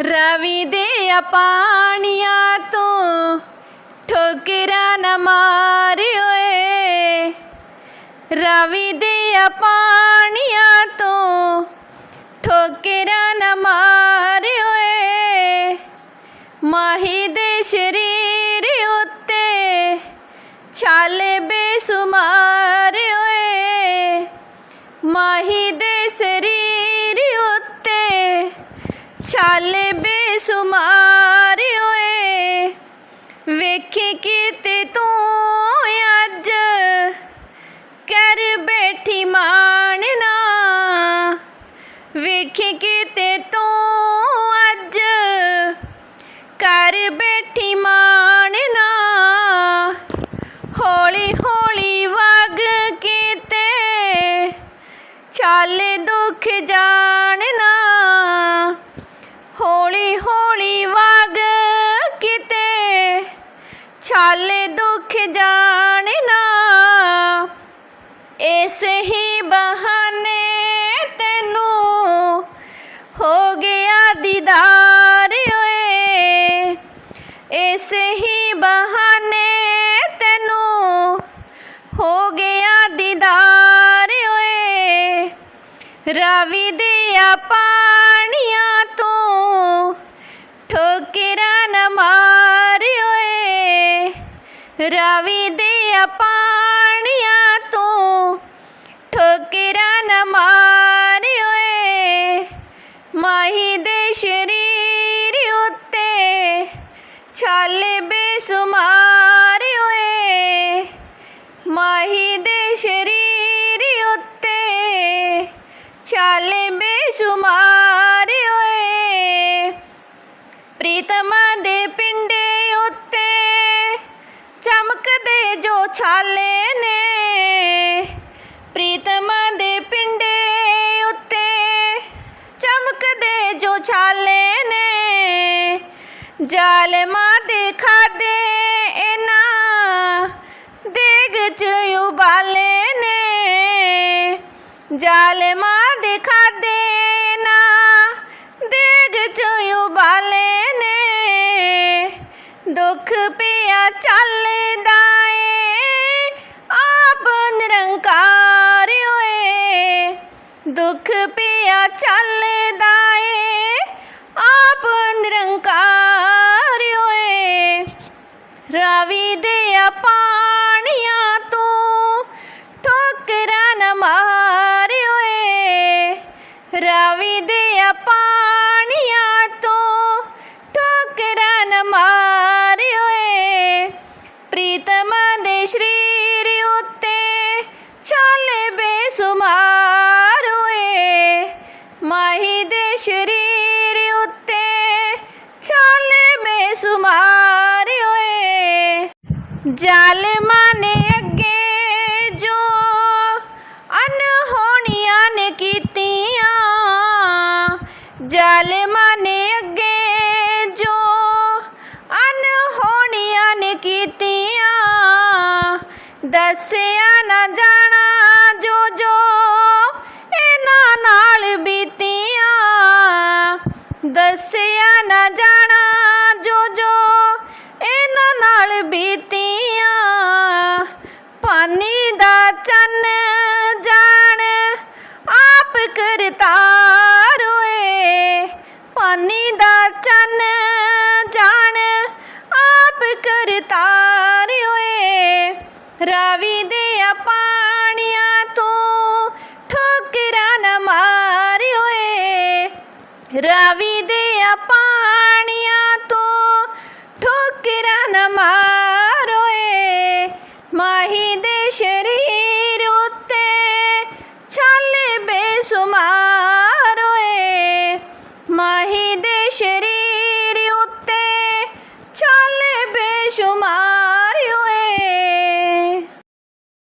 ਰਵੀ ਦੇ ਪਾਣੀਆਂ ਤੂੰ ਠੋਕਰਾਂ ਨਾ ਮਾਰ ਓਏ। ਰਵੀ ਦੇ ਪਾਣੀਆਂ ਤੂੰ ਠੋਕਰਾਂ ਨਾ ਮਾਰ ਓਏ। ਮਾਹੀ ਦੇ ਸ਼ਰੀਰ ਉੱਤੇ ਛਾਲੇ ਬੇਸੁਮਾਰ ਓਏ। ਮਾਹੀ ਦੇ ਸਰੀਰ ਉੱਤੇ ਛਾਲੇ ਬੇਸੁਮਾਰ ਓਏ। ਵੇਖੀ ਕਿਤੇ ਤੂੰ ਅੱਜ। ਕਰ ਬੈਠੀ ਮਾਣਨਾ ਵੇਖੀ ਕਿਤੇ ਤੂੰ ਅੱਜ। ਕਰ ਬੈਠੀ ਮਾਣਨਾ ਹੌਲੀ ਹੌਲੀ ਵਗ ਕੀਤੇ। ਚਾਲੇ ਦੁੱਖ ਜਾਣਨਾ ਹੌਲੀ ਹੌਲੀ ਵਗ ਕਿਤੇ ਛਾਲੇ ਦੁੱਖ ਜਾਣਨਾ ਇਸ ਹੀ ਬਹਾਨੇ ਤੈਨੂੰ ਹੋ ਗਿਆ ਦੀਦਾਰ ਓਏ। ਇਸ ਹੀ ਬਹਾਨੇ ਤੈਨੂੰ ਹੋ ਗਿਆ ਦੀਦਾਰ ਓਏ। ਰਾਵੀ ਦੇ ਪਾਣੀਆਂ ਠੋਕਰਾਂ ਨਾ ਮਾਰ ਓਏ। ਰਾਵੀ ਦੇ ਪਾਣੀਆਂ ਤੋਂ। ਠੋਕਰਾਂ ਨਾ ਮਾਰ ਓਏ। ਮਾਹੀ ਦੇ ਸ਼ਰੀਰ ਉੱਤੇ ਛਾਲੇ ਬੇਸੁਮਾਰ ਓਏ। ਮਾਹੀ ਦੇ ਸ਼ਰੀਰ ਉੱਤੇ ਛਾਲੇ ਬੇਸ਼ੁਮਾਰ ਪ੍ਰੀਤਮ ਦੇ ਪਿੰਡੇ ਉੱਤੇ ਚਮਕਦੇ ਜੋ ਛਾਲੇ ਨੇ। ਪ੍ਰੀਤਮ ਦੇ ਪਿੰਡੇ ਉੱਤੇ ਚਮਕਦੇ ਜੋ ਛਾਲੇ ਨੇ। ਜ਼ਾਲਮਾਂ ਦੇ ਖਾਦੇ ਇਹਨਾਂ ਦੇਗ ਚ ਉਬਾਲੇ ਨੇ। ਜ਼ਾਲਮਾਂ ਠੋਕਰਾਂ ਨਾ ਮਾਰ ਓਏ ਪ੍ਰੀਤਮ ਦੇ ਸ਼ਰੀਰ ਉੱਤੇ ਛਾਲੇ ਬੇਸੁਮਾਰ ਓਏ ਮਾਹੀ ਦੇ ਸ਼ਰੀਰ ਉੱਤੇ ਛਾਲੇ ਬੇਸੁਮਾਰ ਓਏ ਜ਼ਾਲਮਾਂ ਨੇ ਅੱਗੇ ਜੋ ਅਨਹੋਣੀਆਂ ਨੇ ਕੀਤੀਆਂ ਦੱਸਿਆ ਨਾ ਜਾਣਾ ਜੋ ਜੋ ਇਹਨਾਂ ਨਾਲ ਬੀਤੀਆਂ। ਦੱਸਿਆ ਨਾ ਜਾਣਾ ਜੋ ਜੋ ਇਹਨਾਂ ਨਾਲ ਬੀਤੀਆਂ। ਪਾਣੀ ਦਾ ਚੰਨ ਜਾਣ ਆਪ ਕਰਤਾਰ ਓਏ ਪਾਣੀ ਦਾ ਚੰਨ ਜਾਣ ਆਪ ਕਰਤਾਰ ਓਏ ਰਾਵੀ ਦੇ ਆ ਪਾਣੀਆਂ ਤੂੰ ਠੋਕਰਾਂ ਨਾ ਮਾਰਿ ਓਏ। ਰਾਵੀ ਦੇ ਆ ਪਾਣੀਆਂ ਤੂੰ ਠੋਕਰਾਂ ਨਾ ਮਾਰ ਓਏ। ਮਾਹੀ ਦੇ ਸ਼ਰੀਰ ਉੱਤੇ ਛਾਲੇ ਬੇਸੁਮਾਰ ਮਾਹੀ ਦੇ ਸ਼ਰੀਰ